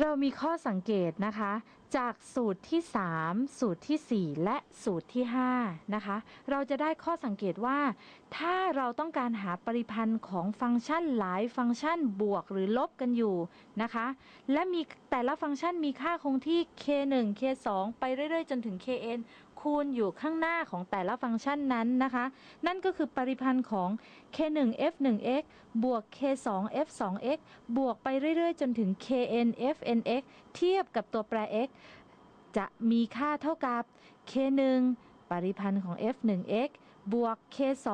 เรามีข้อสังเกตนะคะ จากสูตรที่ 3 สูตรทีสี่ 4 และสูตรที่5นะคะ เราจะได้ข้อสังเกตว่า ถ้าเราต้องการหาปริพันธ์ของฟังก์ชันหลายฟังก์ชันบวกหรือลบกันอยู่นะคะ และมีแต่ละฟังก์ชันมีค่าคงที่ k1 k2 ไปเรื่อยๆ จนถึง kn คูณอยู่ข้างหน้าของแต่ละฟังก์ชันนั้นนะคะ นั่นก็คือปริพันธ์ของ k1 f1x บวก k2 f2x บวกไปเรื่อยๆ จนถึง kn fnx เทียบกับตัวแปร x จะมีค่าเท่ากับ k1 ปริพันธ์ของ f1x บวก k2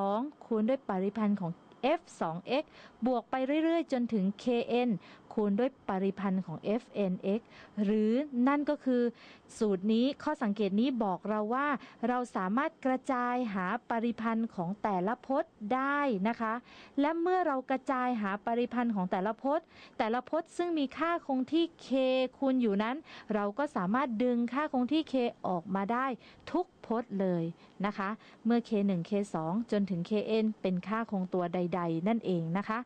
คูณด้วยปริพันธ์ของ f2x บวกไปเรื่อยๆ จนถึง kn คูณด้วยปริพันธ์ของ fnx หรือนั่นก็คือสูตรนี้ข้อสังเกตนี้บอกเราว่า เราสามารถกระจายหาปริพันธ์ของแต่ละพจน์ได้นะคะ และเมื่อเรากระจายหาปริพันธ์ของแต่ละพจน์ แต่ละพจน์ซึ่งมีค่าคงที่ k คูณอยู่นั้น เราก็สามารถดึงค่าคงที่ k ออกมาได้ทุกพจน์เลยนะคะ เมื่อ k1 k2 จนถึง kn เป็นค่าคงตัวใด ๆ นั่นเองนะคะ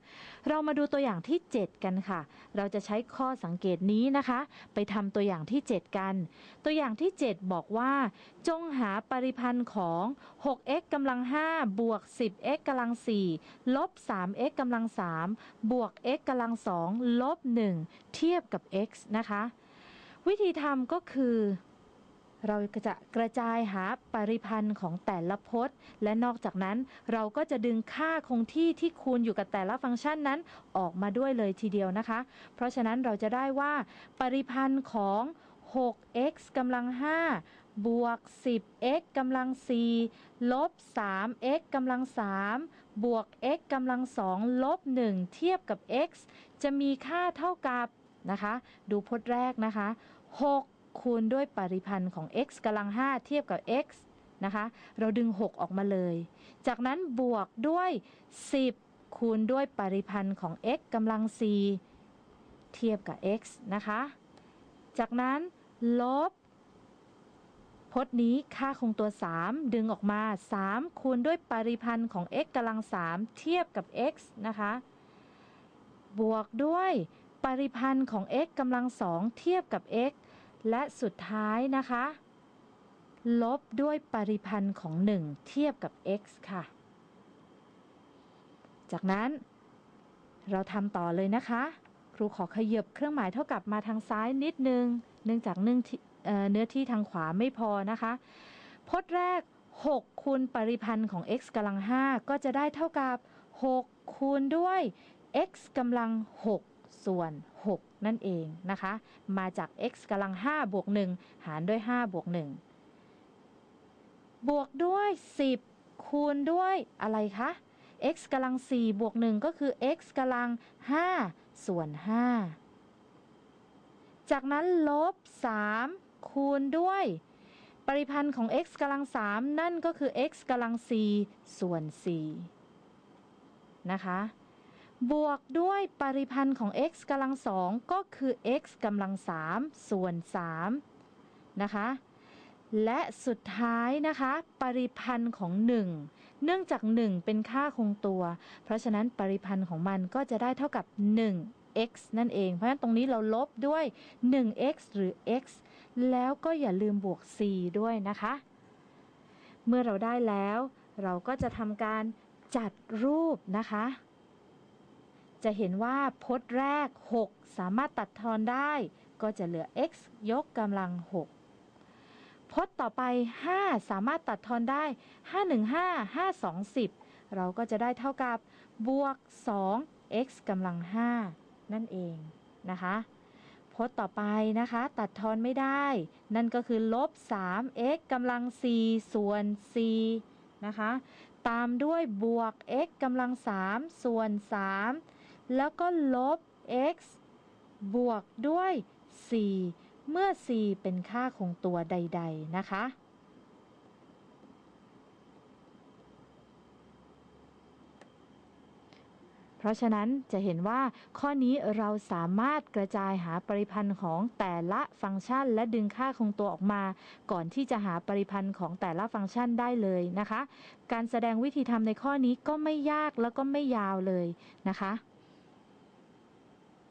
เรามาดูตัวอย่างที่ 7 กันค่ะเราจะใช้ข้อสังเกตนี้นะคะ ไปทำตัวอย่างที่ 7 กัน ตัวอย่างที่ 7 บอกว่า จงหาปริพันธ์ของ 6x กำลัง5บวก 10x กำลัง4ลบ 3x กำลัง3บวก x กำลัง2ลบ 1 เทียบกับ x นะคะ วิธีทำก็คือ เราจะกระจายหาปริพันธ์ของแต่ละพจน์ และนอกจากนั้นเราก็จะดึงค่าคงที่ที่คูณอยู่กับแต่ละฟังก์ชันนั้นออกมาด้วยเลยทีเดียวนะคะ เพราะฉะนั้นเราจะได้ว่า ปริพันธ์ของ 6x กำลัง 5 บวก 10x กำลัง 4 ลบ 3x กำลัง 3 บวก x กำลัง 2 ลบ 1 เทียบกับ x จะมีค่าเท่ากับนะคะ ดูพจน์แรกนะคะ 6 คูณด้วยปริพันธ์ของ x กำลัง 5 เทียบกับ x นะคะ เราดึง 6 ออกมาเลย จากนั้นบวกด้วย 10 คูณด้วยปริพันธ์ของ x กำลัง 4 เทียบกับ x นะคะ จากนั้นลบพจน์นี้ค่าคงตัว 3 ดึงออกมา 3 คูณด้วยปริพันธ์ของ x กำลัง 3 เทียบกับ x นะคะ บวกด้วยปริพันธ์ของ x กำลัง 2 เทียบกับ x และสุดท้ายนะคะ ลบด้วยปริพันธ์ของ 1 เทียบกับ x ค่ะ จากนั้น เราทำต่อเลยนะคะ ครูขอขยับเครื่องหมายเท่ากับมาทางซ้ายนิดนึง เนื่องจากเนื้อที่ทางขวาไม่พอนะคะ พจน์แรก 6 คูณปริพันธ์ของ x กำลัง 5 ก็จะได้เท่ากับ 6 คูณด้วย x กำลัง 6 ส่วน 6 นั่นเองนะคะ มาจาก x กำลัง5บวก 1 หารด้วย 5 บวก 1 บวกด้วย 10 คูณด้วยอะไรคะ x กำลัง4บวก 1 ก็คือ x กำลัง5ส่วน 5 จากนั้นลบ 3 คูณด้วย ปริพันธ์ของ x กำลัง 3 นั่นก็คือ x กำลัง4ส่วน 4 นะคะ บวกด้วยปริพันธ์ของ x กำลังสองก็คือ x กำลังสามส่วน3นะคะ และสุดท้ายนะคะ ปริพันธ์ของ 1 เนื่องจาก 1 เป็นค่าคงตัว เพราะฉะนั้นปริพันธ์ของมันก็จะได้เท่ากับ 1 x นั่นเอง เพราะฉะนั้นตรงนี้เราลบด้วย 1x หรือ x แล้วก็อย่าลืมบวก c ด้วยนะคะ เมื่อเราได้แล้ว เราก็จะทำการจัดรูปนะคะ จะเห็นว่าพจน์แรก 6 สามารถตัดทอนได้ ก็จะเหลือ x ยกกำลัง 6 พจน์ต่อไป 5 สามารถตัดทอนได้ 5 1 5 5 2 10 เราก็จะได้เท่ากับบวก 2 x กำลัง 5 นั่นเองนะคะพจน์ต่อไปนะคะ ตัดทอนไม่ได้ นั่นก็คือลบ 3 x กำลัง 4 ส่วน 4 นะคะ ตามด้วยบวก x กำลัง 3 ส่วน 3 แล้วก็ลบ x บวกด้วย 4 เมื่อ 4 เป็นค่าคงตัวใด ๆ นะคะ เพราะฉะนั้นจะเห็นว่าข้อนี้เราสามารถกระจายหาปริพันธ์ของแต่ละฟังก์ชัน และดึงค่าคงตัวออกมา ก่อนที่จะหาปริพันธ์ของแต่ละฟังก์ชันได้เลยนะคะ การแสดงวิธีทำในข้อนี้ก็ไม่ยากแล้วก็ไม่ยาวเลยนะคะ